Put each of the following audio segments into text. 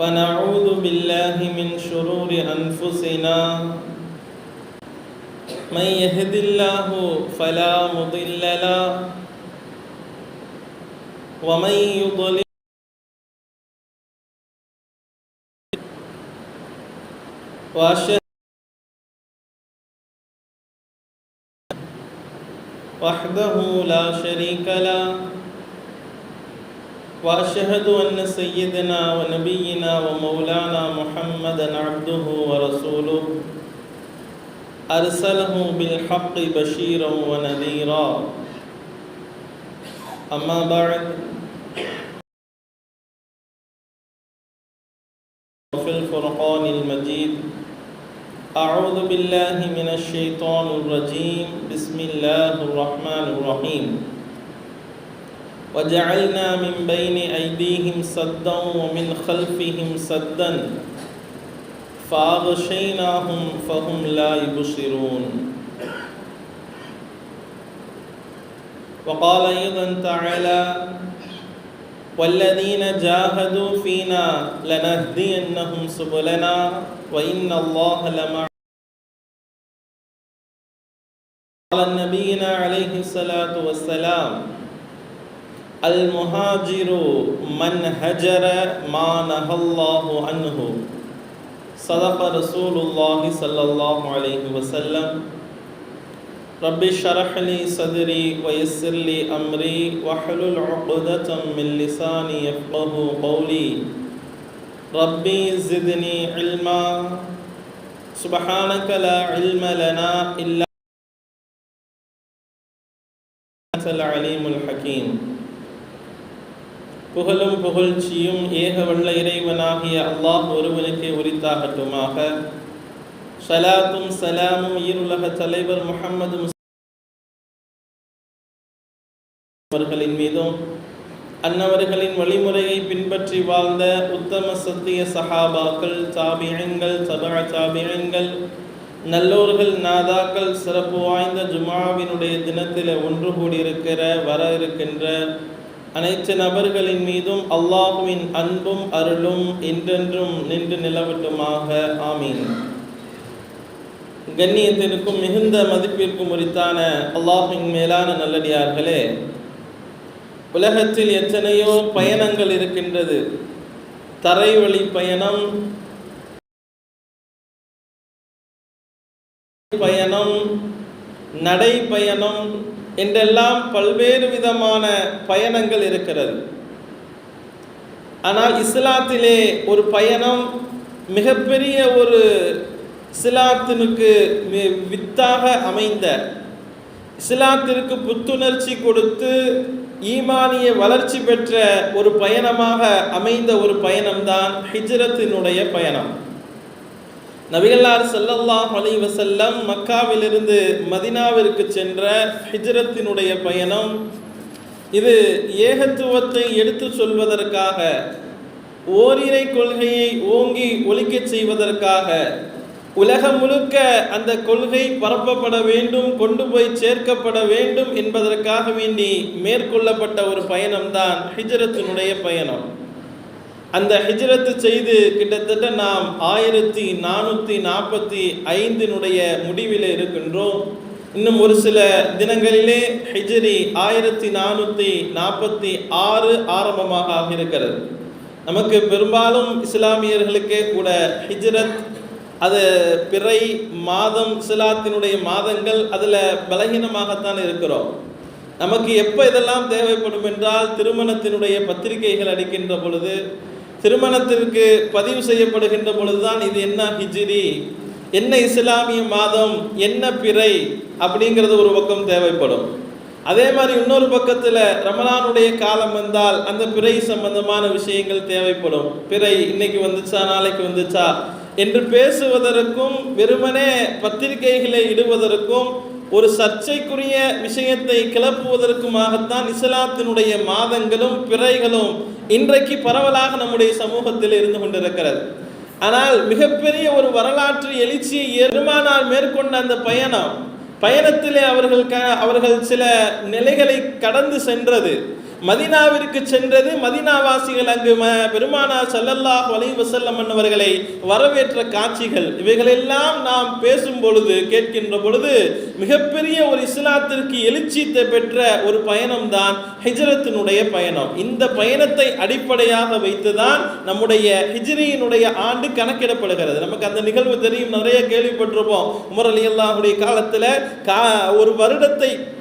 ونعوذ بالله من شرور أنفسنا. من يهد الله فلا مضل له. ومن يضلل وحده لا شريك له. وأشهد أن سيدنا ونبينا ومولانا محمدا عبده ورسوله. أرسله بالحق بشيرا ونذيرا. أما بعد. في الفرقان المجيد. أعوذ بالله من الشيطان الرجيم. بسم الله الرحمن الرحيم. وجعلنا من بين أيديهم سدا ومن خلفهم سدا فأغشيناهم فهم لا يبصرون. وقال أيضا تعالى والذين جاهدوا فينا لنهدينهم سبلنا وإن الله لمع. قال نبينا عليه الصلاة والسلام المهاجر من هجر ما نهى الله عنه. صدق رسول الله صلى الله عليه وسلم. رب اشرح لي صدري ويسر لي أمري واحلل عقدة من لساني يفقه قولي. ربي زدني علما. سبحانك لا علم لنا إلا أنت العليم الحكيم. புகழும் புகழ்ச்சியும் ஏக வல்ல இறைவனாகிய அல்லாஹ் ஒருவனுக்கே உரித்தாகட்டுமாக. சலாத்தும் சலாமும் ஈருலக தலைவர் முகமது அவர்களின் மீதும் அன்னவர்களின் வழிமுறையை பின்பற்றி வாழ்ந்த உத்தம சத்திய சஹாபாக்கள் தாபியங்கள் சபா தாபியங்கள் நல்லோர்கள் நாதாக்கள் சிறப்பு வாய்ந்த ஜுமாவினுடைய தினத்தில் ஒன்று கூடியிருக்கிற வர இருக்கின்ற அனைத்து நபர்களின் மீதும் அல்லாஹுவின் அன்பும் அருளும் என்றென்றும் நின்று நிலவட்டுமாக. ஆமீன். கண்ணியத்திற்கும் மிகுந்த மதிப்பிற்கும் உரித்தான அல்லாஹின் மேலான நல்லடியார்களே உலகத்தில் எத்தனையோ பயணங்கள் இருக்கின்றது. தரைவழி பயணம் பயணம் நடை பயணம் என்றெல்லாம் பல்வேறு விதமான பயணங்கள் இருக்கிறது. ஆனால் இஸ்லாத்திலே ஒரு பயணம் மிகப்பெரிய ஒரு இஸ்லாத்தினுக்கு வித்தாக அமைந்த. இஸ்லாத்திற்கு புத்துணர்ச்சி கொடுத்து ஈமானிய வளர்ச்சி பெற்ற ஒரு பயணமாக அமைந்த ஒரு பயணம்தான் ஹிஜ்ரத்தினுடைய பயணம். நபிகல்லார் சல்லல்லாஹ் அலி வசல்லம் மக்காவிலிருந்து மதினாவிற்கு சென்ற ஹிஜ்ரத்தினுடைய பயணம். இது ஏகத்துவத்தை எடுத்து சொல்வதற்காக ஓரிரை கொள்கையை ஓங்கி ஒழிக்கச் செய்வதற்காக உலகம் முழுக்க அந்த கொள்கை பரப்பப்பட வேண்டும் கொண்டு போய் சேர்க்கப்பட வேண்டும் என்பதற்காக வேண்டி மேற்கொள்ளப்பட்ட ஒரு பயணம்தான் ஹிஜ்ரத்தினுடைய பயணம். அந்த ஹிஜ்ரத்து செய்து கிட்டத்தட்ட நாம் ஆயிரத்தி நானூற்றி நாற்பத்தி ஐந்தினுடைய முடிவில் இருக்கின்றோம். இன்னும் ஒரு சில தினங்களிலே ஹிஜ்ரி ஆயிரத்தி நானூற்றி நாற்பத்தி ஆறு ஆரம்பமாக இருக்கிறது நமக்கு பெரும்பாலும் இஸ்லாமியர்களுக்கே கூட ஹிஜ்ரத் அது பிறை மாதம் இஸ்லாத்தினுடைய மாதங்கள் அதில் பலகீனமாகத்தான் இருக்கிறோம். நமக்கு எப்போ இதெல்லாம் தேவைப்படும் என்றால் திருமணத்தினுடைய பத்திரிகைகள் அடிக்கின்ற பொழுது திருமணத்திற்கு பதிவு செய்யப்படுகின்ற பொழுதுதான் இது என்ன ஹிஜிரி என்ன இஸ்லாமிய மாதம் என்ன பிறை அப்படிங்கிறது ஒரு பக்கம் தேவைப்படும். அதே மாதிரி இன்னொரு பக்கத்தில் ரமலானுடைய காலம் வந்தால் அந்த பிறை சம்பந்தமான விஷயங்கள் தேவைப்படும். பிறை இன்னைக்கு வந்துச்சா நாளைக்கு வந்துச்சா என்று பேசுவதற்கும் வெறுமனே பத்திரிகைகளை இடுவதற்கும் ஒரு சர்ச்சைக்குரிய விஷயத்தை கிளப்புவதற்குமாகத்தான் இஸ்லாத்தினுடைய மாதங்களும் பிறைகளும் இன்றைக்கு பரவலாக நம்முடைய சமூகத்தில் இருந்து கொண்டிருக்கிறது. ஆனால் மிகப்பெரிய ஒரு வரலாற்று எழுச்சியை எருமானால் மேற்கொண்ட அந்த பயணம் பயணத்திலே அவர்கள் க அவர்கள் சில நிலைகளை கடந்து சென்றது. மதினாவிற்கு சென்றது. மதினாவாசிகள் அங்கு ம- பெருமானார் ஸல்லல்லாஹு வசல்லம் வஸல்லம் அவர்களை வரவேற்ற காட்சிகள். இவைகளெல்லாம் நாம் பேசும் பொழுது கேட்கின்ற பொழுது மிகப்பெரிய ஒரு இஸ்லாத்திற்கு எழுச்சி பெற்ற ஒரு பயணம் தான் ஹிஜ்ரத்தினுடைய பயணம். இந்த பயணத்தை அடிப்படையாக வைத்துதான் நம்முடைய ஹிஜ்ரியினுடைய ஆண்டு கணக்கிடப்படுகிறது. நமக்கு அந்த நிகழ்வு தெரியும். நிறைய கேள்விப்பட்டிருப்போம். உமர் அலி அல்லாஹுடைய காலத்தில் கா ஒரு வருடத்தை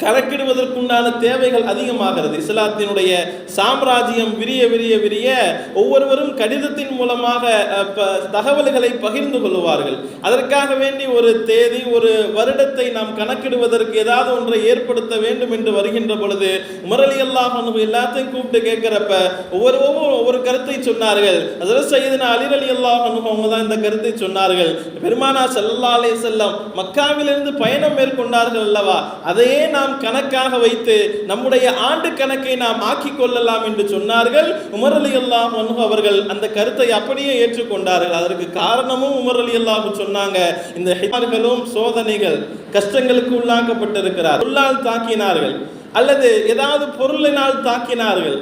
கணக்கிடுவதற்குண்டான தேவைகள் அதிகமாகிறது. இஸ்லாத்தினுடைய சாம்ராஜ்யம் விரிய விரிய விரிய ஒவ்வொருவரும் கடிதத்தின் மூலமாக ப- தகவல்களை பகிர்ந்து கொள்வார்கள் அதற்காக வேண்டி ஒரு தேதி ஒரு வருடத்தை நாம் கணக்கிடுவதற்கு ஏதாவது ஒன்றை ஏற்படுத்த வேண்டும் என்று வருகின்ற பொழுது முரளி அல்லாஹ் எல்லாத்தையும் கூப்பிட்டு கேட்கிறப்ப ஒவ்வொரு ஒவ்வொரு கருத்தை சொன்னார்கள். அதில் சையதுனா அலி அலி அல்லாஹ் அவங்க தான் இந்த கருத்தை சொன்னார்கள். பெருமானா செல்லாலே அலே செல்லம் மக்காவிலிருந்து பயணம் மேற்கொண்டார்கள் அல்லவா? அதையே நாம் நாம் கணக்காக வைத்து நம்முடைய ஆண்டு கணக்கை நாம் ஆக்கிக் கொள்ளலாம் என்று சொன்னார்கள். உமர் அலி அல்லாஹ் அவர்கள் அந்த கருத்தை அப்படியே ஏற்றுக்கொண்டார்கள். அதற்கு காரணமும் உமர் அலி அல்லாஹ் சொன்னாங்க. இந்த ஹிமார்களும் சோதனைகள் கஷ்டங்களுக்கு உள்ளாக்கப்பட்டிருக்கிறார். உள்ளால் தாக்கினார்கள். அல்லது ஏதாவது பொருளினால் தாக்கினார்கள்.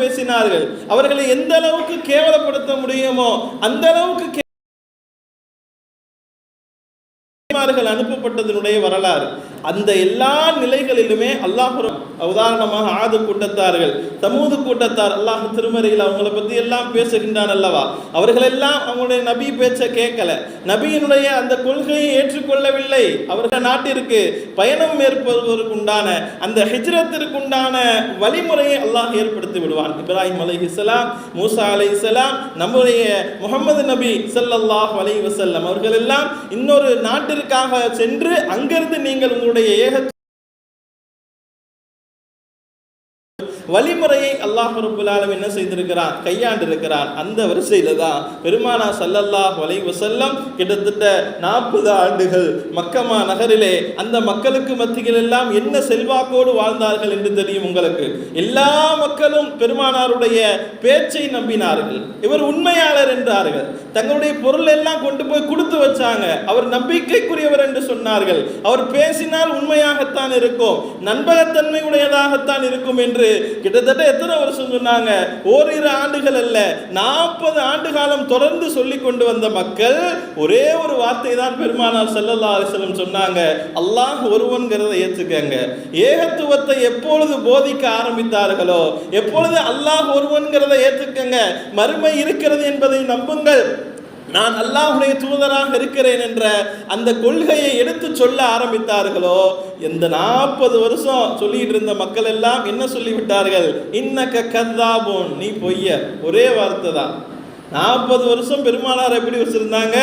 பேசினார்கள். அவர்களை எந்த அளவுக்கு கேவலப்படுத்த முடியுமோ அந்த அளவுக்கு நபிமார்கள் அனுப்பப்பட்டதனுடைய வரலாறு. அந்த எல்லா நிலைகளிலுமே அல்லாஹ் உதாரணமாக ஆது கூட்டத்தார்கள் தமூது கூட்டத்தார் அல்லாஹ் திருமறையில் அவங்கள பத்தி எல்லாம் பேசுகின்றான் அல்லவா? அவர்கள் எல்லாம் அவங்களுடைய நபி பேச்சை கேட்கல. நபியினுடைய அந்த கொள்கையை ஏற்றுக்கொள்ளவில்லை. அவர்கள் நாட்டிற்கு பயணம் மேற்படுவதற்குண்டான அந்த ஹிஜ்ரத்திற்குண்டான வழிமுறையை அல்லாஹ் ஏற்படுத்தி விடுவான். இப்ராஹிம் அலைஹிஸ்ஸலாம் மூசா அலைஹிஸ்ஸலாம் நம்முடைய முகமது நபி சல்லாஹ் அலை வசல்லம் அவர்கள் எல்லாம் இன்னொரு நாட்டிற்கு நாட்டிற்காக சென்று அங்கிருந்து நீங்கள் உங்களுடைய ஏக வழிமுறையை அல்லாஹ் ரபுல்லாலும் என்ன செய்திருக்கிறான்? கையாண்டு இருக்கிறான் அந்த வரிசையில தான் பெருமானா சல்லல்லாஹ் வலை வசல்லம் கிட்டத்தட்ட நாற்பது ஆண்டுகள் மக்கமா நகரிலே அந்த மக்களுக்கு மத்தியில் எல்லாம் என்ன செல்வாக்கோடு வாழ்ந்தார்கள் என்று தெரியும் உங்களுக்கு. எல்லா மக்களும் பெருமானாருடைய பேச்சை நம்பினார்கள். இவர் உண்மையாளர் என்றார்கள். தங்களுடைய பொருள் எல்லாம் கொண்டு போய் கொடுத்து வச்சாங்க. அவர் நம்பிக்கைக்குரியவர் என்று சொன்னார்கள். அவர் பேசினால் உண்மையாகத்தான் இருக்கும். நண்பகத்தன்மை உடையதாகத்தான் இருக்கும் என்று கிட்டத்தட்ட எத்தனை வருஷம் சொன்னாங்க? ஓரிரு ஆண்டுகள் அல்ல. நாற்பது ஆண்டு காலம் தொடர்ந்து சொல்லி கொண்டு வந்த மக்கள் ஒரே ஒரு வார்த்தை தான் பெருமானார் செல்லல்லா அலைஹி சொன்னாங்க. அல்லாஹ் ஒருவன்கிறத ஏற்றுக்கங்க ஏகத்துவத்தை எப்பொழுது போதிக்க ஆரம்பித்தார்களோ எப்பொழுது அல்லாஹ் ஒருவன்கிறத ஏற்றுக்கங்க மறுமை இருக்கிறது என்பதை நம்புங்கள். நான் அல்லாஹுடைய தூதராக இருக்கிறேன் என்ற அந்த கொள்கையை எடுத்து சொல்ல ஆரம்பித்தார்களோ? இந்த நாற்பது வருஷம் சொல்லிட்டு இருந்த மக்கள் எல்லாம் என்ன சொல்லிவிட்டார்கள்? இன்னக்க கதாபோன் நீ பொய்ய. ஒரே வார்த்தை தான். நாற்பது வருஷம் பெருமானார் எப்படி வச்சிருந்தாங்க?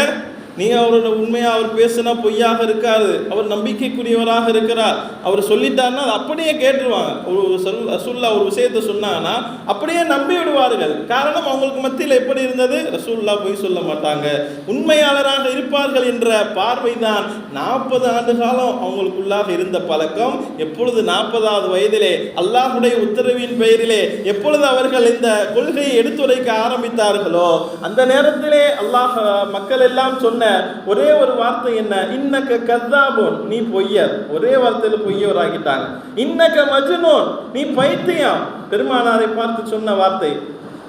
நீ அவரோட உண்மையாக அவர் பேசினா பொய்யாக இருக்காது. அவர் நம்பிக்கைக்குரியவராக இருக்கிறார். அவர் சொல்லிட்டாருன்னா அது அப்படியே கேட்டுருவாங்க. ஒரு சொல் ரசூல்லா ஒரு விஷயத்தை சொன்னாங்கன்னா அப்படியே நம்பி விடுவார்கள். காரணம் அவங்களுக்கு மத்தியில் எப்படி இருந்தது? ரசூல்லா பொய் சொல்ல மாட்டாங்க. உண்மையாளராக இருப்பார்கள் என்ற பார்வை தான் நாற்பது ஆண்டு காலம் அவங்களுக்குள்ளாக இருந்த பழக்கம். எப்பொழுது நாற்பதாவது வயதிலே அல்லாஹுடைய உத்தரவின் பெயரிலே எப்பொழுது அவர்கள் இந்த கொள்கையை எடுத்துரைக்க ஆரம்பித்தார்களோ அந்த நேரத்திலே அல்லாஹ் மக்கள் எல்லாம் சொன்ன ஒரே ஒரு வார்த்தை என்ன? இன்னக்க கத்தாபோன். நீ பொய்யர். ஒரே வார்த்தையில பொய்யவர் ஆகிட்டாங்க இன்னக்க மஜ்னூன். நீ பைத்தியம். பெருமானாரை பார்த்து சொன்ன வார்த்தை.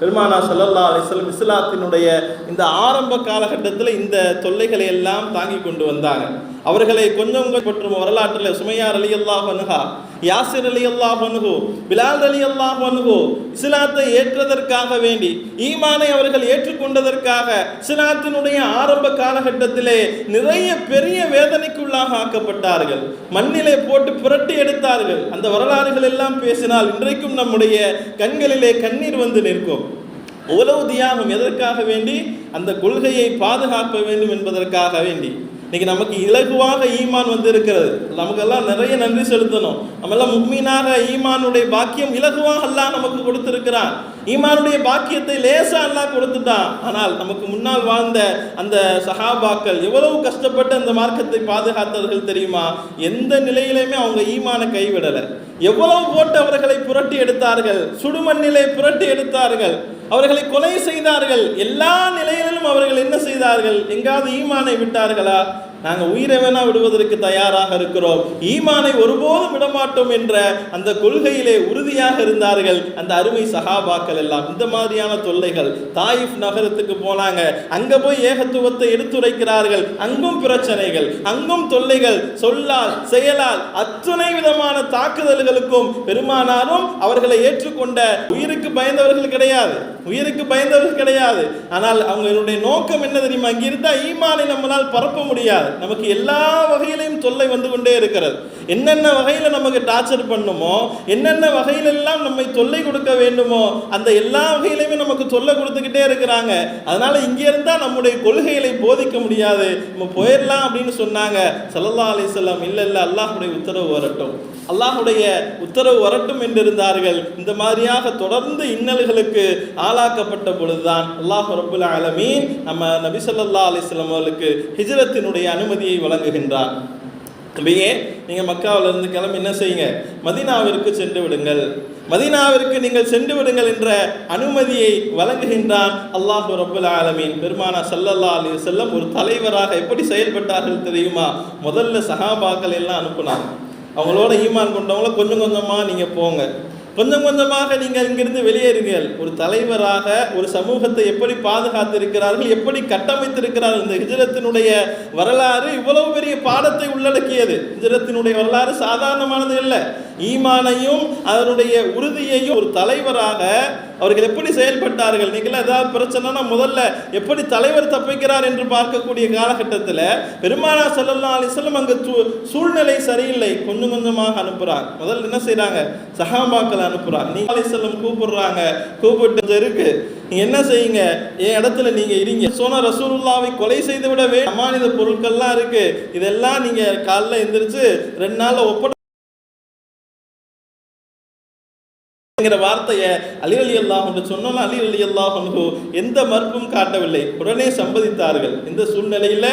பெருமானா சல்லல்லா அலிஸ்லம் இஸ்லாத்தினுடைய இந்த ஆரம்ப காலகட்டத்தில் இந்த தொல்லைகளை எல்லாம் தாங்கி கொண்டு வந்தாங்க. அவர்களை கொஞ்சம் கொஞ்சம் பற்றும் வரலாற்றில் சுமையார் அலி அல்லாஹ் அனுகா யாசிர் அலி அல்லாஹ் அனுகு பிலால் அலி அல்லாஹ் அனுகு இஸ்லாத்தை ஏற்றதற்காக வேண்டி ஈமானை அவர்கள் ஏற்றுக்கொண்டதற்காக இஸ்லாத்தினுடைய ஆரம்ப காலகட்டத்திலே நிறைய பெரிய வேதனைக்குள்ளாக ஆக்கப்பட்டார்கள். மண்ணிலே போட்டு புரட்டி எடுத்தார்கள். அந்த வரலாறுகள் எல்லாம் பேசினால் இன்றைக்கும் நம்முடைய கண்களிலே கண்ணீர் வந்து நிற்கும். உலவு தியாகம் எதற்காக வேண்டி? அந்த கொள்கையை பாதுகாக்க வேண்டும் என்பதற்காக வேண்டி. இன்னைக்கு நமக்கு இலகுவாக ஈமான் வந்து இருக்கிறது நமக்கெல்லாம் நிறைய நன்றி செலுத்தணும். நம்மெல்லாம் முக்மீனாக ஈமானுடைய பாக்கியம் இலகுவாக அல்லாஹ் நமக்கு கொடுத்துருக்கிறான். ஈமானுடைய பாக்கியத்தை லேசாக அல்லாஹ் கொடுத்துட்டான். ஆனால் நமக்கு முன்னால் வாழ்ந்த அந்த சஹாபாக்கள் எவ்வளவு கஷ்டப்பட்டு அந்த மார்க்கத்தை பாதுகாத்தார்கள் தெரியுமா? எந்த நிலையிலையுமே அவங்க ஈமான கைவிடலை. எவ்வளவு போட்டு அவர்களை புரட்டி எடுத்தார்கள். சுடுமண்ணிலே புரட்டி எடுத்தார்கள். அவர்களை கொலை செய்தார்கள். எல்லா நிலையிலும் அவர்கள் என்ன செய்தார்கள்? எங்காவது ஈமானை விட்டார்களா? நாங்கள் உயிரை வேணா விடுவதற்கு தயாராக இருக்கிறோம். ஈமானை ஒருபோதும் விடமாட்டோம் என்ற அந்த கொள்கையிலே உறுதியாக இருந்தார்கள். அந்த அருமை சகாபாக்கள் எல்லாம் இந்த மாதிரியான தொல்லைகள். தாயிஃப் நகரத்துக்கு போனாங்க. அங்க போய் ஏகத்துவத்தை எடுத்துரைக்கிறார்கள். அங்கும் பிரச்சனைகள் அங்கும் தொல்லைகள். சொல்லால் செயலால் அத்துணை விதமான தாக்குதல்களுக்கும் பெருமானாரும் அவர்களை ஏற்றுக்கொண்ட உயிருக்கு பயந்தவர்கள் கிடையாது. உயிருக்கு பயந்தவர்கள் கிடையாது. ஆனால் அவங்களுடைய நோக்கம் என்ன தெரியுமா? அங்கே இருந்தால் ஈமானை நம்மளால் பரப்ப முடியாது. நமக்கு எல்லா வகையிலையும் தொல்லை வந்து கொண்டே இருக்கிறது. என்னென்ன வகையில் நமக்கு டார்ச்சர் பண்ணுமோ என்னென்ன வகையிலெல்லாம் நம்மை தொல்லை கொடுக்க வேண்டுமோ அந்த எல்லா வகையிலையுமே நமக்கு தொல்லை கொடுத்துக்கிட்டே இருக்கிறாங்க. அதனால் இங்கே இருந்தால் நம்முடைய கொள்கைகளை போதிக்க முடியாது. நம்ம போயிடலாம் அப்படின்னு சொன்னாங்க. சல்லல்லா அலிசல்லாம் இல்லை இல்லை அல்லாஹுடைய உத்தரவு வரட்டும். அல்லாஹுடைய உத்தரவு வரட்டும் என்றிருந்தார்கள். இந்த மாதிரியாக தொடர்ந்து இன்னல்களுக்கு ஆளாக்கப்பட்ட பொழுதுதான் அல்லாஹ் ரபுல் அலமீன் நம்ம நபி ஸல்லல்லாஹு அலைஹி அவர்களுக்கு ஹிஜ்ரத்தினுடைய அனுமதியை வழங்குகின்றார் அப்படியே நீங்க மக்காவிலிருந்து கிளம்பி என்ன செய்யுங்க? மதினாவிற்கு சென்று விடுங்கள். மதீனாவிற்கு நீங்கள் சென்று விடுங்கள் என்ற அனுமதியை வழங்குகின்றான் அல்லாஹ் ரபுல் ஆலமீன். பெருமானா சல்லல்லா அலி செல்லம் ஒரு தலைவராக எப்படி செயல்பட்டார்கள் தெரியுமா? முதல்ல சஹாபாக்கள் எல்லாம் அனுப்புனாங்க. அவங்களோட ஈமான் கொண்டவங்கள கொஞ்சம் கொஞ்சமாக நீங்கள் போங்க. கொஞ்சம் கொஞ்சமாக நீங்கள் இங்கிருந்து வெளியேறுங்கள். ஒரு தலைவராக ஒரு சமூகத்தை எப்படி பாதுகாத்திருக்கிறார்கள் எப்படி கட்டமைத்திருக்கிறார்கள் இந்த ஹிஜரத்தினுடைய வரலாறு இவ்வளவு பெரிய பாடத்தை உள்ளடக்கியது. ஹிஜரத்தினுடைய வரலாறு சாதாரணமானது இல்லை. ஈமானையும் அதனுடைய உறுதியையும் ஒரு தலைவராக அவர்கள் எப்படி செயல்பட்டார்கள்? நீங்கள் ஏதாவது பிரச்சனைனா முதல்ல எப்படி தலைவர் தப்பிக்கிறார் என்று பார்க்கக்கூடிய காலகட்டத்தில் பெருமானா சல்லல்லா அலிஸ்லம் அங்கு சூ- சூழ்நிலை சரியில்லை. கொஞ்சம் கொஞ்சமாக அனுப்புறாங்க. முதல்ல என்ன செய்கிறாங்க சஹாபாக்கள் அனுப்புறாங்க. நீங்கள் அலிஸ்லம் கூப்பிடுறாங்க. கூப்பிட்டு இருக்கு. நீங்க என்ன செய்யுங்க? என் இடத்துல நீங்க இருங்க. சோன ரசூலுல்லாவை கொலை செய்து விட வே அமானித பொருட்கள்லாம் இருக்கு. இதெல்லாம் நீங்க காலைல எந்திரிச்சு ரெண்டு நாளில் ஒப்பட வார்த்தையை அலி அலி அல்லாஹ் என்று சொன்னாலும் அலி அலி எந்த மறுப்பும் காட்டவில்லை. உடனே சம்மதித்தார்கள் இந்த சூழ்நிலையில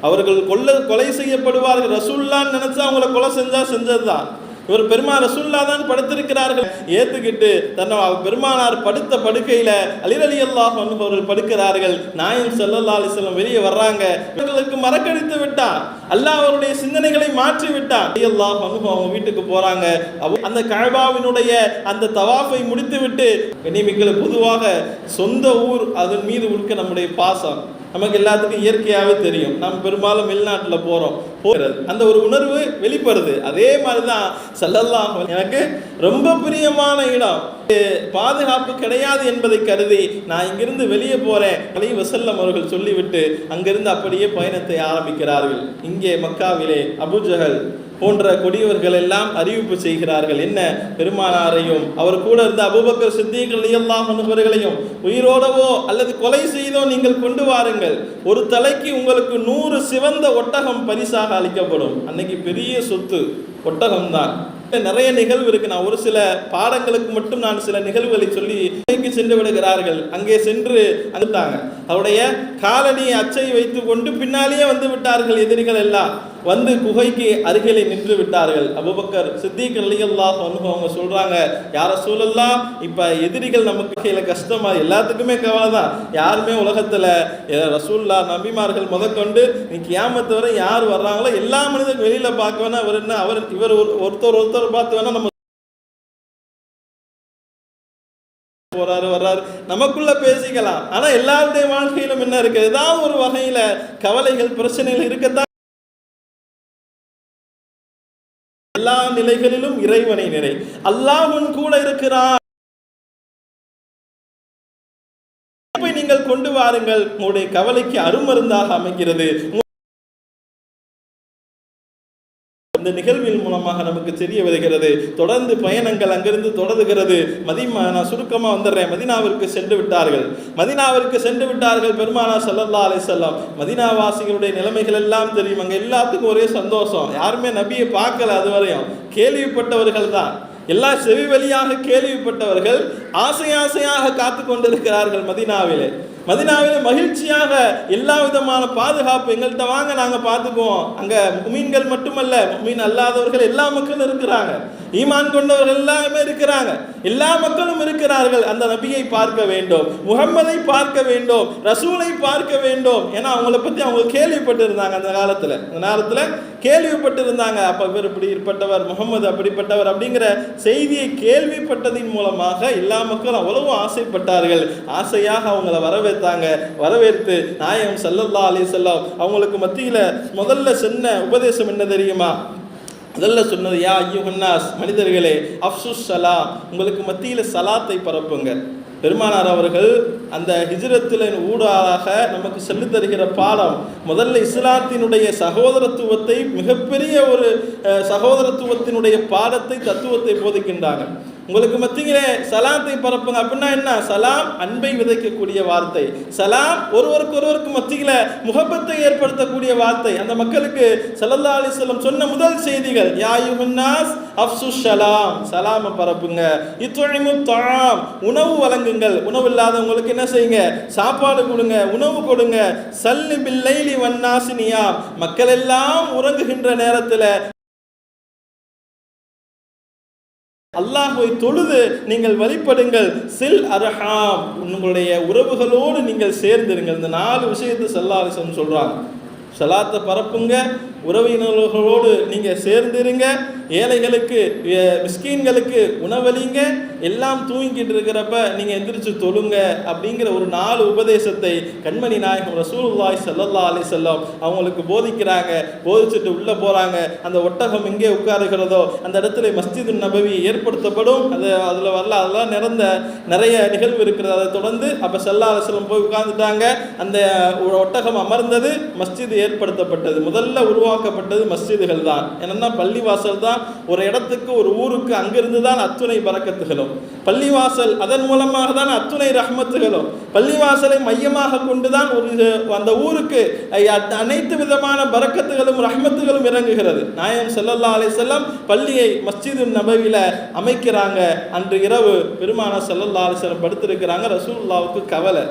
அவர்கள் கொல்ல கொலை செய்யப்படுவார்கள். ரசூல்லான்னு நினைச்சா அவங்கள கொலை செஞ்சா செஞ்சதுதான். இவர் பெருமாள் ரசூல்லா தான் படுத்திருக்கிறார்கள். ஏத்துக்கிட்டு தன்னை பெருமானார் படுத்த படுக்கையில அலிரலி அல்லாஹ் அவர்கள் படுக்கிறார்கள். நாயம் செல்லல்லா அலைஹி வெளியே வர்றாங்க. இவர்களுக்கு மறக்கடித்து விட்டான் அல்லாஹ் அவருடைய சிந்தனைகளை மாற்றி விட்டான் அலி அல்லாஹ் அவங்க வீட்டுக்கு போறாங்க. அந்த கழபாவினுடைய அந்த தவாஃபை முடித்து விட்டு கனிமிக்களை பொதுவாக சொந்த ஊர் அதன் மீது உருக்க நம்முடைய பாசம். நமக்கு எல்லாத்துக்கும் இயற்கையாகவே தெரியும். நம்ம பெரும்பாலும் வெளிநாட்டில் போகிறோம் போகிறது. அந்த ஒரு உணர்வு வெளிப்படுது. அதே மாதிரி தான் செல்லலாம் எனக்கு ரொம்ப பிரியமான இடம். பாதுகாப்பு கிடையாது என்பதை கருதி நான் இங்கிருந்து வெளியே போகிறேன் அலி வசல்லம் அவர்கள் சொல்லிவிட்டு அங்கிருந்து அப்படியே பயணத்தை ஆரம்பிக்கிறார்கள். இங்கே மக்காவிலே அபுஜகல் போன்ற கொடியவர்கள் எல்லாம் அறிவிப்பு செய்கிறார்கள். என்ன? பெருமானாரையும் அவர் கூட இருந்த அபூபக்கர் சித்திக் ரலியல்லாஹு அவர்களையும் உயிரோடவோ அல்லது கொலை செய்தோ நீங்கள் கொண்டு வாருங்கள். ஒரு தலைக்கு உங்களுக்கு நூறு சிவந்த ஒட்டகம் பரிசாக அளிக்கப்படும். அன்னைக்கு பெரிய சொத்து ஒட்டகம் தான் நிறைய நிகழ்வு இருக்கு. நான் ஒரு சில பாடங்களுக்கு மட்டும் நான் சில நிகழ்வுகளை சொல்லி குகைக்கு சென்று விடுகிறார்கள். அங்கே சென்று அனுத்தாங்க அவருடைய காலனியை அச்சை வைத்து கொண்டு பின்னாலேயே வந்து விட்டார்கள் எதிரிகள் எல்லாம். வந்து குகைக்கு அருகிலே நின்று விட்டார்கள். அபுபக்கர் சித்திக் அலியல்லா வந்து அவங்க சொல்றாங்க யார சூழல்லாம் இப்ப எதிரிகள் நமக்கு கையில கஷ்டமா? எல்லாத்துக்குமே கவலை தான் யாருமே உலகத்துல ரசூல்லா நபிமார்கள் முதற்கொண்டு நீ கியாமத்து வரை யார் வர்றாங்களோ எல்லா மனிதனும் வெளியில பார்க்க வேணா அவர் என்ன அவர் இவர் ஒரு- ஒருத்தர் ஒருத்தர் பார்த்து வேணா நம்ம போறாரு வர்றாரு. நமக்குள்ள பேசிக்கலாம். ஆனா எல்லாருடைய வாழ்க்கையிலும் என்ன இருக்கு? ஏதாவது ஒரு வகையில கவலைகள் பிரச்சனைகள் இருக்கத்தான் எல்லா நிலைகளிலும் இறைவனை நிறை அல்லாஹ் உன் கூட இருக்கிறான் நீங்கள் கொண்டு வாருங்கள். உங்களுடைய கவலைக்கு அருமருந்தாக அமைகிறது. இந்த நிகழ்வின் மூலமாக நமக்கு தெரிய வருகிறது. தொடர்ந்து பயணங்கள் அங்கிருந்து தொடர்கிறது. மதிமா நான் சுருக்கமாக வந்துடுறேன். மதினாவிற்கு சென்று விட்டார்கள். மதினாவிற்கு சென்று விட்டார்கள் பெருமானா சல்லல்லா அலை செல்லாம் மதினாவாசிகளுடைய நிலைமைகள் எல்லாம் தெரியும். அங்கே எல்லாத்துக்கும் ஒரே சந்தோஷம். யாருமே நபியை பார்க்கல அது வரையும் கேள்விப்பட்டவர்கள் தான். எல்லா செவி வழியாக கேள்விப்பட்டவர்கள் ஆசை ஆசையாக காத்து கொண்டிருக்கிறார்கள் மதினாவிலே. மதினாவில் மகிழ்ச்சியாக எல்லா விதமான பாதுகாப்பு எங்கள்கிட்ட வாங்க நாங்கள் பார்த்துக்குவோம். அங்கே மீன்கள் மட்டுமல்ல மீன் அல்லாதவர்கள் எல்லா மக்களும் இருக்கிறாங்க. ஈமான் கொண்டவர்கள் எல்லாமே இருக்கிறாங்க. எல்லா மக்களும் இருக்கிறார்கள். அந்த நபியை பார்க்க வேண்டும் முகம்மதை பார்க்க வேண்டும் ரசூலை பார்க்க வேண்டும். ஏன்னா அவங்கள பற்றி அவங்க கேள்விப்பட்டிருந்தாங்க அந்த காலத்தில். அந்த நேரத்தில் கேள்விப்பட்டிருந்தாங்க. அப்போ இவர் இப்படிப்பட்டவர் முகமது அப்படிப்பட்டவர் அப்படிங்கிற செய்தியை கேள்விப்பட்டதின் மூலமாக எல்லா மக்களும் அவ்வளவு ஆசைப்பட்டார்கள். ஆசையாக அவங்கள வரவேற்றாங்க வரவேற்று நாயகம் சல்லல்லா அலி செல்லம் அவங்களுக்கு மத்தியில முதல்ல சொன்ன உபதேசம் என்ன தெரியுமா? முதல்ல சொன்னது யா ஐயுஹன்னாஸ் மனிதர்களே அப்சுஸ் சலா உங்களுக்கு மத்தியில் சலாத்தை பரப்புங்க. பெருமானார் அவர்கள் அந்த ஹிஜ்ரத்தின் ஊடாக நமக்கு சொல்லித் தருகிற பாடம் முதல்ல இஸ்லாத்தினுடைய சகோதரத்துவத்தை மிகப்பெரிய ஒரு அஹ், சகோதரத்துவத்தினுடைய பாடத்தை தத்துவத்தை போதிக்கின்றாங்க. உங்களுக்கு மத்தியிலே சலாத்தை பரப்புங்க அப்படின்னா என்ன? சலாம் அன்பை விதைக்கக்கூடிய வார்த்தை. சலாம் ஒருவருக்கு ஒருவருக்கு மத்தியில முகப்பத்தை ஏற்படுத்தக்கூடிய வார்த்தை. அந்த மக்களுக்கு சல்லல்லா அலிஸ்லம் சொன்ன முதல் செய்திகள் யாயுன்னாஸ் அப்சு சலாம் சலாம பரப்புங்க. இத்தொழிமு தாம் உணவு வழங்குங்கள். உணவு இல்லாதவங்களுக்கு என்ன செய்யுங்க? சாப்பாடு கொடுங்க உணவு கொடுங்க. சல்லு பில்லைலி வன்னாசினியா மக்கள் எல்லாம் உறங்குகின்ற நேரத்தில் அல்லாஹுவை தொழுது நீங்கள் வழிபடுங்கள். சில் அரஹாம். உங்களுடைய உறவுகளோடு நீங்கள் சேர்ந்திருங்கள். இந்த நாலு விஷயத்தை சல்லாலிசம் சொல்றாங்க. சலாத்தை பரப்புங்க. உறவினர்களோடு நீங்கள் சேர்ந்திருங்க. ஏழைகளுக்கு மிஸ்கீன்களுக்கு உணவளிங்க. எல்லாம் தூங்கிட்டு இருக்கிறப்ப நீங்கள் எந்திரிச்சு தொழுங்க அப்படிங்கிற ஒரு நாலு உபதேசத்தை கண்மணி நாயகம் ரசூலுல்லாஹி ஸல்லல்லாஹு அலி செல்லம் அவங்களுக்கு போதிக்கிறாங்க. போதிச்சுட்டு உள்ளே போகிறாங்க அந்த ஒட்டகம் எங்கே உட்காருகிறதோ அந்த இடத்துல மஸ்ஜிது நபவி ஏற்படுத்தப்படும். அது அதில் வரல அதெல்லாம் நிறந்த நிறைய நிகழ்வு இருக்கிறது. அதை தொடர்ந்து அப்போ சல்லா அலுவலம் போய் உட்கார்ந்துட்டாங்க. அந்த ஒட்டகம் அமர்ந்தது. மஸ்ஜிது ஏற்படுத்தப்பட்டது. முதல்ல உருவாக்கப்பட்டது மஸ்ஜிதுகள் தான் என்னன்னா பள்ளிவாசல் தான் ஒரு இடத்துக்கு ஒரு ஊருக்கு அங்கிருந்து தான் அத்துணை பறக்கத்துகளும். பள்ளிவாசல் அதன் மூலமாக தான் அத்துணை ரஹ்மத்துகளும். பள்ளிவாசலை மையமாக கொண்டு தான் ஒரு அந்த ஊருக்கு அனைத்து விதமான பரக்கத்துகளும் ரஹ்மத்துகளும் இறங்குகிறது. நாயம் செல்லல்லா அலை செல்லம் பள்ளியை மஸ்ஜிது நபவியில் அமைக்கிறாங்க. அன்று இரவு பெருமான செல்லல்லா அலை செல்லம் படுத்திருக்கிறாங்க. ரசூல்லாவுக்கு கவலை.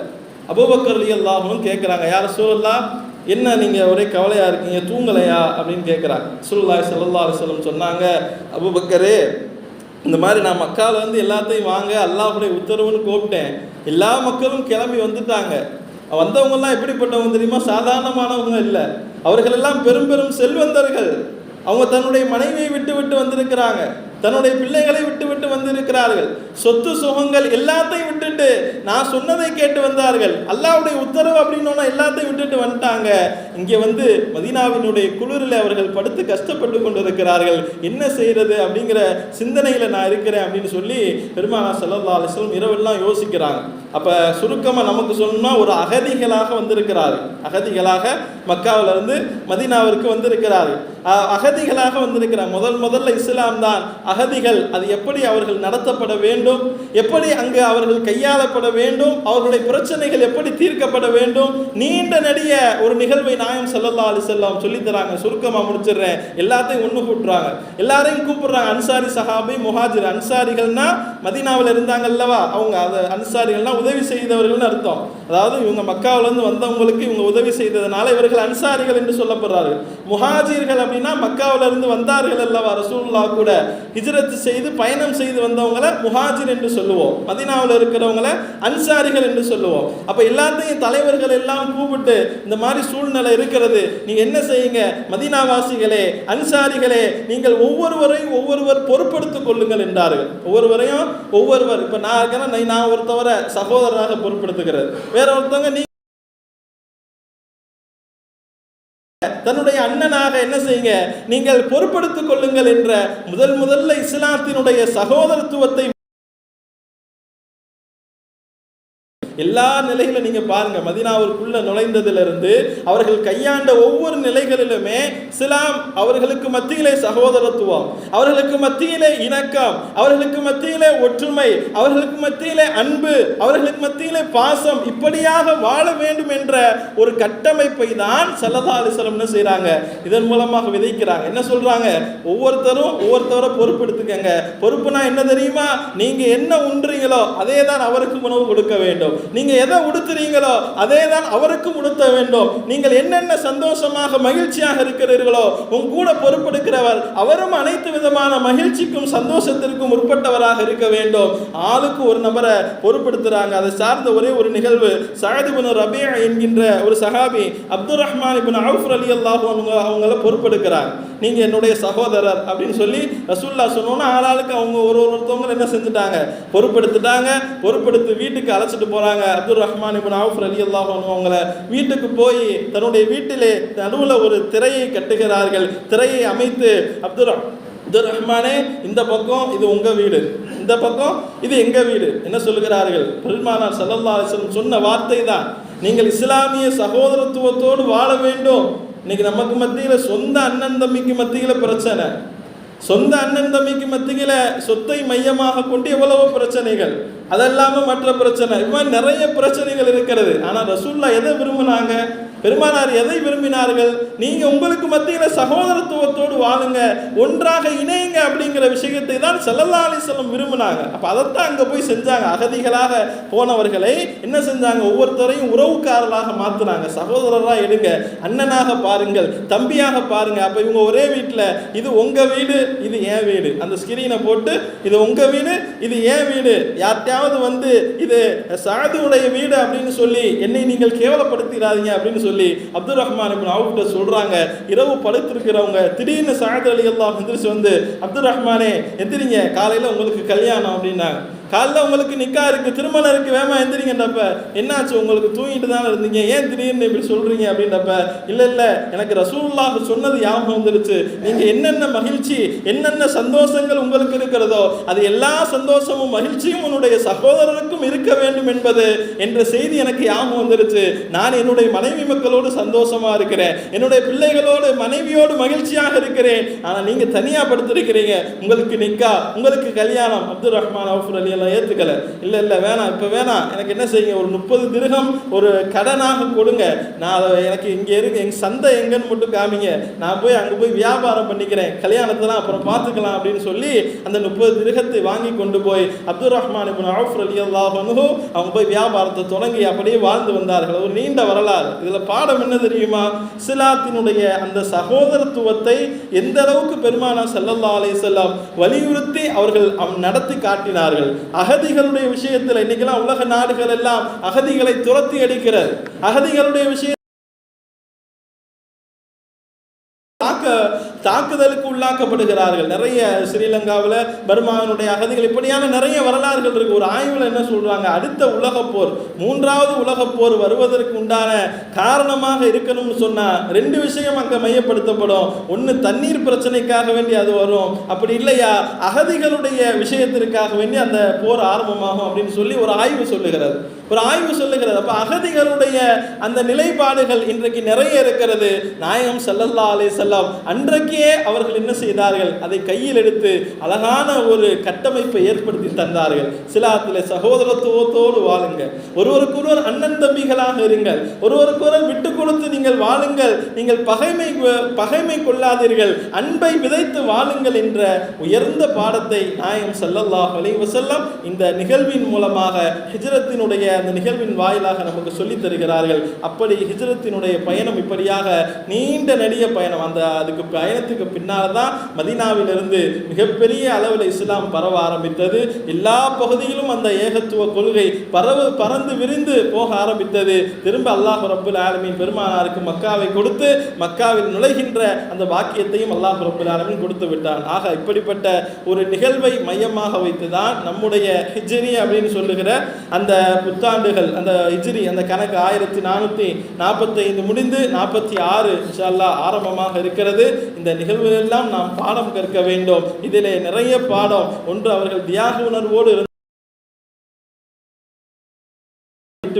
அபூபக்கர் அல்லாஹும் கேட்குறாங்க யார் ரசூலுல்லாஹ் என்ன நீங்கள் ஒரே கவலையாக இருக்கீங்க? தூங்கலையா? அப்படின்னு கேட்குறாங்க சுல்லாய் சல்லா அலைஹி சொன்னாங்க அபூபக்கரே இந்த மாதிரி நான் மக்கால் வந்து எல்லாத்தையும் வாங்க அல்லாஹுடைய உத்தரவுன்னு கூப்பிட்டேன். எல்லா மக்களும் கிளம்பி வந்துட்டாங்க. வந்தவங்கெல்லாம் எப்படிப்பட்டவங்க தெரியுமா? சாதாரணமானவங்க இல்லை. அவர்கள் எல்லாம் பெரும் பெரும் செல்வந்தர்கள். அவங்க தன்னுடைய மனைவியை விட்டு விட்டு வந்திருக்கிறாங்க. தன்னுடைய பிள்ளைகளை விட்டு விட்டு வந்திருக்கிறார்கள். சொத்து சுகங்கள் எல்லாத்தையும் விட்டுட்டு நான் சொன்னதை கேட்டு வந்தார்கள். அல்லாவுடைய உத்தரவு அப்படின்னோன்னா எல்லாத்தையும் விட்டுட்டு வந்துட்டாங்க. இங்கே வந்து மதீனாவினுடைய குளிரில் அவர்கள் படுத்து கஷ்டப்பட்டு கொண்டிருக்கிறார்கள். என்ன செய்யறது அப்படிங்கிற சிந்தனையில் நான் இருக்கிறேன் அப்படின்னு சொல்லி பெருமானா ஸல்லல்லாஹு அலிஸ்லம் இரவெல்லாம் யோசிக்கிறாங்க. அப்போ சுருக்கமாக நமக்கு சொன்னா ஒரு அகதிகளாக வந்திருக்கிறார்கள் அகதிகளாக மக்காவிலிருந்து இருந்து மதீனாவிற்கு வந்திருக்கிறார்கள் அகதிகளாக வந்திருக்கிறார் முதல் முதல்ல இஸ்லாம் தான். அகதிகள் அது எப்படி அவர்கள் நடத்தப்பட வேண்டும்? எப்படி அங்கு அவர்கள் கையாளப்பட வேண்டும்? அவர்களுடைய பிரச்சனைகள் எப்படி தீர்க்கப்பட வேண்டும்? நீண்ட நடிக ஒரு நிகழ்வை நாயம் செல்லல்லா அலி செல்லாம் சொல்லித்தராங்க தராங்க. முடிச்சிடுறேன். எல்லாத்தையும் ஒன்று கூட்டுறாங்க. எல்லாரையும் கூப்பிடுறாங்க. அன்சாரி சஹாபி முஹாஜிர் அன்சாரிகள்னா மதீனாவில் இருந்தாங்க அல்லவா? அவங்க அது அன்சாரிகள்னா உதவி செய்தவர்கள்னு அர்த்தம். அதாவது இவங்க மக்காவிலேருந்து வந்தவங்களுக்கு இவங்க உதவி செய்ததுனால இவர்கள் அன்சாரிகள் என்று சொல்லப்படுறார்கள். முஹாஜீர்கள் அப்படின்னா மக்காவுல இருந்து வந்தார்கள் அல்லவா ரசூல்லா கூட. ஹிஜ்ரத் செய்து பயணம் செய்து வந்தவங்களை முஹாஜிர் என்று சொல்லுவோம். மதினாவில் இருக்கிறவங்கள அன்சாரிகள் என்று சொல்லுவோம். அப்போ எல்லாத்தையும் தலைவர்கள் எல்லாம் கூப்பிட்டு இந்த மாதிரி சூழ்நிலை இருக்கிறது. நீங்க என்ன செய்யுங்க? மதினாவாசிகளே அன்சாரிகளே நீங்கள் ஒவ்வொருவரையும் ஒவ்வொருவர் பொறுப்படுத்திக் கொள்ளுங்கள் என்றார்கள். ஒவ்வொருவரையும் ஒவ்வொருவர் இப்ப நான் இருக்கிறேன் நான் ஒருத்தவரை சகோதரராக பொறுப்படுத்துகிறார் வேற ஒருத்தவங்க நீ தன்னுடைய அண்ணனாக என்ன செய்யுங்க? நீங்கள் பொறுப்படுத்திக் கொள்ளுங்கள் என்ற முதல் முதல்ல இஸ்லாத்தினுடைய சகோதரத்துவத்தை எல்லா நிலைகளும் நீங்க பாருங்க. மதீனாவிற்குள்ள நுழைந்ததிலிருந்து அவர்கள் கையாண்ட ஒவ்வொரு நிலைகளிலுமே இஸ்லாம் அவர்களுக்கு மத்தியிலே சகோதரத்துவம் அவர்களுக்கு மத்தியிலே இணக்கம் அவர்களுக்கு மத்தியிலே ஒற்றுமை அவர்களுக்கு மத்தியிலே அன்பு அவர்களுக்கு மத்தியிலே பாசம் இப்படியாக வாழ வேண்டும் என்ற ஒரு கட்டமைப்பை தான் சல்லதா அலிஸ்லம் என்ன இதன் மூலமாக விதைக்கிறாங்க. என்ன சொல்றாங்க? ஒவ்வொருத்தரும் ஒவ்வொருத்தரை பொறுப்பெடுத்துக்கங்க. பொறுப்புனா என்ன தெரியுமா? நீங்க என்ன உண்றீங்களோ அதே தான் அவருக்கு உணவு கொடுக்க வேண்டும். நீங்கள் எதை உடுத்துறீங்களோ அதே தான் அவருக்கும் உடுத்த வேண்டும். நீங்கள் என்னென்ன சந்தோஷமாக மகிழ்ச்சியாக இருக்கிறீர்களோ உன் கூட பொறுப்பெடுக்கிறவர் அவரும் அனைத்து விதமான மகிழ்ச்சிக்கும் சந்தோஷத்திற்கும் உட்பட்டவராக இருக்க வேண்டும். ஆளுக்கு ஒரு நபரை பொறுப்படுத்துகிறாங்க அதை சார்ந்த ஒரே ஒரு நிகழ்வு சாதிபுன் ரபியா என்கின்ற ஒரு சஹாபி அப்துல் ரஹ்மான் இபின் அவுஃப் அலி அல்லாஹ் அவங்க அவங்கள பொறுப்பெடுக்கிறாங்க நீங்கள் என்னுடைய சகோதரர் அப்படின்னு சொல்லி ரசூல்லா சொன்னோன்னா ஆளாளுக்கு அவங்க ஒரு ஒருத்தவங்க என்ன செஞ்சுட்டாங்க? பொறுப்பெடுத்துட்டாங்க. பொறுப்பெடுத்து வீட்டுக்கு அழைச்சிட்டு போகிறாங்க சொல்கிறாங்க அப்துல் ரஹ்மான் இபின் அவுஃபர் அலி அல்லாஹ் அவங்கள வீட்டுக்கு போய் தன்னுடைய வீட்டிலே நடுவில் ஒரு திரையை கட்டுகிறார்கள். திரையை அமைத்து அப்துல் அப்துல் ரஹ்மானே இந்த பக்கம் இது உங்க வீடு. இந்த பக்கம் இது எங்க வீடு? என்ன சொல்லுகிறார்கள்? பெருமானார் சல்லல்லா சொன்ன வார்த்தை தான். நீங்கள் இஸ்லாமிய சகோதரத்துவத்தோடு வாழ வேண்டும். இன்னைக்கு நமக்கு மத்தியில் சொந்த அண்ணன் தம்பிக்கு மத்தியில் பிரச்சனை. சொந்த அண்ணன் தம்பிக்கு மத்தியில் சொத்தை மையமாக கொண்டு எவ்வளவு பிரச்சனைகள். அதெல்லாமல் மற்ற பிரச்சனை. இது மாதிரி நிறைய பிரச்சனைகள் இருக்கிறது. ஆனால் ரசூல்லா எதை விரும்பினாங்க? பெருமானார் எதை விரும்பினார்கள்? நீங்க உங்களுக்கு மத்தியில சகோதரத்துவத்தோடு வாழுங்க ஒன்றாக இணையுங்க அப்படிங்கிற விஷயத்தை தான் ஸல்லல்லாஹு செல்லம் விரும்பினாங்க. அப்ப அதைத்தான் அங்க போய் செஞ்சாங்க. அகதிகளாக போனவர்களை என்ன செஞ்சாங்க? ஒவ்வொருத்தரையும் உறவுக்காரராக மாத்துனாங்க. சகோதரராக எடுங்க அண்ணனாக பாருங்கள் தம்பியாக பாருங்க. அப்ப இவங்க ஒரே வீட்டில் இது உங்க வீடு இது என் வீடு. அந்த ஸ்கிரீனை போட்டு இது உங்க வீடு இது என் வீடு. யார்கிட்டயாவது வந்து இது சாதுவுடைய வீடு அப்படின்னு சொல்லி என்னை நீங்கள் கேவலப்படுத்திடாதீங்க அப்படின்னு சொல்லி அப்துல் ரஹ்மான் இப்னு அவுஃப்ட்ட சொல்றாங்க. இரவு படுத்திருக்கிறவங்க திடீர்னு சாயந்தரம் அலி எல்லாம் எந்திரிச்சு வந்து அப்துல் ரஹ்மானே எந்திரிங்க காலையில் உங்களுக்கு கல்யாணம் அப்படின்னாங்க. காலைல உங்களுக்கு நிக்கா இருக்கு திருமணம் இருக்கு வேமா எந்திரிங்கன்றப்ப என்னாச்சு? உங்களுக்கு தூங்கிட்டு தானே இருந்தீங்க? ஏன் திடீர்னு இப்படி சொல்றீங்க? அப்படின்றப்ப இல்ல இல்ல எனக்கு ரசூல்லாக சொன்னது ஞாபகம் வந்துருச்சு. நீங்க என்னென்ன மகிழ்ச்சி என்னென்ன சந்தோஷங்கள் உங்களுக்கு இருக்கிறதோ அது எல்லா சந்தோஷமும் மகிழ்ச்சியும் உன்னுடைய சகோதரருக்கும் இருக்க வேண்டும் என்பது என்ற செய்தி எனக்கு ஞாபகம் வந்துருச்சு. நான் என்னுடைய மனைவி மக்களோடு சந்தோஷமா இருக்கிறேன். என்னுடைய பிள்ளைகளோடு மனைவியோடு மகிழ்ச்சியாக இருக்கிறேன். ஆனா நீங்க தனியா படுத்திருக்கிறீங்க உங்களுக்கு நிக்கா உங்களுக்கு கல்யாணம். அப்துல் ரஹ்மான் அவுஃபர் அலி எல்லாம் ஏற்றுக்கலை இல்லை இல்லை வேணாம் இப்போ வேணாம் எனக்கு என்ன செய்யுங்க? ஒரு முப்பது திருகம் ஒரு கடனாக கொடுங்க. நான் அதை எனக்கு இங்கே இருக்கு. எங்கள் சந்தை எங்கன்னு மட்டும் காமிங்க. நான் போய் அங்கே போய் வியாபாரம் பண்ணிக்கிறேன். கல்யாணத்தெல்லாம் அப்புறம் பார்த்துக்கலாம் அப்படின்னு சொல்லி அந்த முப்பது திருகத்தை வாங்கி கொண்டு போய் அப்துல் ரஹ்மான் இப்போ அவுஃப் அலி அவங்க போய் வியாபாரத்தை தொடங்கி அப்படியே வாழ்ந்து வந்தார்கள். ஒரு நீண்ட வரலாறு. இதில் பாடம் என்ன தெரியுமா? சிலாத்தினுடைய அந்த சகோதரத்துவத்தை எந்த அளவுக்கு பெருமானா செல்லல்லா அலைஹி வஸல்லம் வலியுறுத்தி அவர்கள் நடத்தி காட்டினார்கள். அகதிகளுடைய விஷயத்தில் இன்னைக்கெல்லாம் உலக நாடுகள் எல்லாம் அகதிகளை துரத்தி அடிக்கிறது. அகதிகளுடைய விஷயம் தாக்க தாக்குதலுக்கு உள்ளாக்கப்படுகிறார்கள். நிறைய ஸ்ரீலங்காவில் பர்மாவினுடைய அகதிகள் இப்படியான நிறைய வரலாறுகள் இருக்கு. ஒரு ஆய்வில் என்ன சொல்றாங்க? அடுத்த உலகப் போர் மூன்றாவது உலகப் போர் வருவதற்கு உண்டான காரணமாக இருக்கணும்னு சொன்னா ரெண்டு விஷயம் அங்கே மையப்படுத்தப்படும். ஒன்று தண்ணீர் பிரச்சனைக்காக வேண்டி அது வரும். அப்படி இல்லையா? அகதிகளுடைய விஷயத்திற்காக வேண்டி அந்த போர் ஆரம்பமாகும் அப்படின்னு சொல்லி ஒரு ஆய்வு சொல்லுகிறது. ஒரு ஆய்வு சொல்லுகிறது. அப்போ அகதிகளுடைய அந்த நிலைப்பாடுகள் இன்றைக்கு நிறைய இருக்கிறது. நாயகம் செல்லல்லா அலே செல்லம் அன்றைக்கே அவர்கள் என்ன செய்தார்கள்? அதை கையில் எடுத்து அழகான ஒரு கட்டமைப்பை ஏற்படுத்தி தந்தார்கள். சிலாத்தில் சகோதரத்துவத்தோடு வாழுங்க ஒருவருக்கொருவர் அண்ணன் தம்பிகளாக இருங்கள். ஒருவருக்கொருவர் விட்டு கொடுத்து நீங்கள் வாழுங்கள். நீங்கள் பகைமை பகைமை கொள்ளாதீர்கள். அன்பை விதைத்து வாழுங்கள் என்ற உயர்ந்த பாடத்தை நாயகம் ஸல்லல்லாஹு அலைவசல்லம் இந்த நிகழ்வின் மூலமாக ஹிஜ்ரத்தினுடைய அந்த நிகழ்வின் வாயிலாக நமக்கு சொல்லித் தருகிறார்கள். அப்படி ஹிஜ்ரத்தினுடைய பயணம் இப்படியாக நீண்ட நெடிய பயணம். அந்த அதுக்கு பயணத்துக்கு பின்னால் தான் மதினாவிலிருந்து மிகப்பெரிய அளவில் இஸ்லாம் பரவ ஆரம்பித்தது. எல்லா பகுதியிலும் அந்த ஏகத்துவ கொள்கை பரவு பறந்து விரிந்து போக ஆரம்பித்தது. திரும்ப அல்லாஹ் ரப்புல் ஆலமின் பெருமானாருக்கு மக்காவை கொடுத்து மக்காவில் நுழைகின்ற அந்த வாக்கியத்தையும் அல்லாஹ் ரப்புல் ஆலமின் கொடுத்து விட்டான். ஆக இப்படிப்பட்ட ஒரு நிகழ்வை மையமாக வைத்து தான் நம்முடைய ஹிஜ்ரி அப்படின்னு சொல்லுகிற அந்த புத்தாண்டுகள் அந்த இஜ்ரி அந்த கணக்கு ஆயிரத்தி நானூற்றி நாற்பத்தைந்து முடிந்து நாற்பத்தி ஆறு இன்ஷால்லா ஆரம்பமாக இருக்கிறது. இந்த நிகழ்வுகளெல்லாம் நாம் பாடம் கற்க வேண்டும். இதிலே நிறைய பாடம். ஒன்று அவர்கள் தியாக உணர்வோடு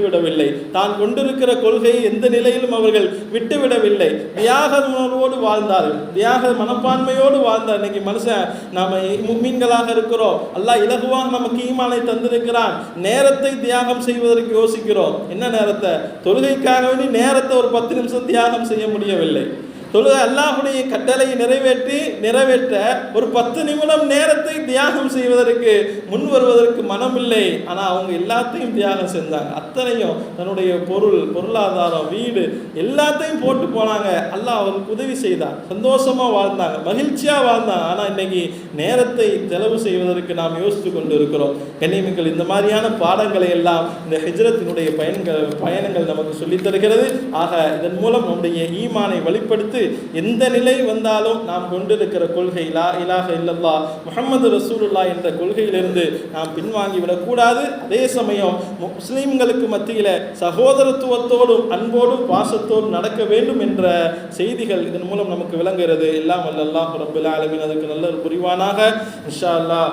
விட்டுவிடவில்லை. தான் கொண்டிருக்கிற கொள்கையை எந்த நிலையிலும் அவர்கள் விட்டுவிடவில்லை. தியாக உணர்வோடு வாழ்ந்தார்கள். தியாக மனப்பான்மையோடு வாழ்ந்தார். இன்னைக்கு மனுஷன் நாம் மீன்களாக இருக்கிறோம். அல்லாஹ் இலகுவாக நமக்கு ஈமானை தந்திருக்கிறான். நேரத்தை தியாகம் செய்வதற்கு யோசிக்கிறோம். என்ன நேரத்தை? தொழுகைக்காக வேண்டி நேரத்தை ஒரு பத்து நிமிஷம் தியாகம் செய்ய முடியவில்லை. தொழுக அல்லாஹுடைய கட்டளையை நிறைவேற்றி நிறைவேற்ற ஒரு பத்து நிமிடம் நேரத்தை தியாகம் செய்வதற்கு முன் வருவதற்கு மனமில்லை. ஆனால் அவங்க எல்லாத்தையும் தியாகம் செஞ்சாங்க. அத்தனையும் தன்னுடைய பொருள் பொருளாதாரம் வீடு எல்லாத்தையும் போட்டு போனாங்க. அல்லாஹ் அவருக்கு உதவி செய்தார். சந்தோஷமாக வாழ்ந்தாங்க. மகிழ்ச்சியாக வாழ்ந்தாங்க. ஆனால் இன்னைக்கு நேரத்தை செலவு செய்வதற்கு நாம் யோசித்து கொண்டு இருக்கிறோம் கண்ணியமிகள் இந்த மாதிரியான பாடங்களை எல்லாம் இந்த ஹிஜ்ரத்தினுடைய பயன்கள் பயணங்கள் நமக்கு சொல்லித் தருகிறது. ஆக இதன் மூலம் நம்முடைய ஈமானை வெளிப்படுத்தி எந்த நிலை வந்தாலும் நாம் கொண்டிருக்கிற கொள்கை லா இலாக இல்லல்லா முகமது ரசூலுல்லா என்ற கொள்கையிலிருந்து நாம் பின்வாங்கி விடக்கூடாது அதே சமயம் முஸ்லீம்களுக்கு மத்தியில் சகோதரத்துவத்தோடும் அன்போடும் பாசத்தோடும் நடக்க வேண்டும் என்ற செய்திகள் இதன் மூலம் நமக்கு விளங்குகிறது. எல்லாம் வல்ல அல்லாஹ் ரப்பல் அதுக்கு நல்ல ஒரு புரிவானாக. இன்ஷா அல்லாஹ்.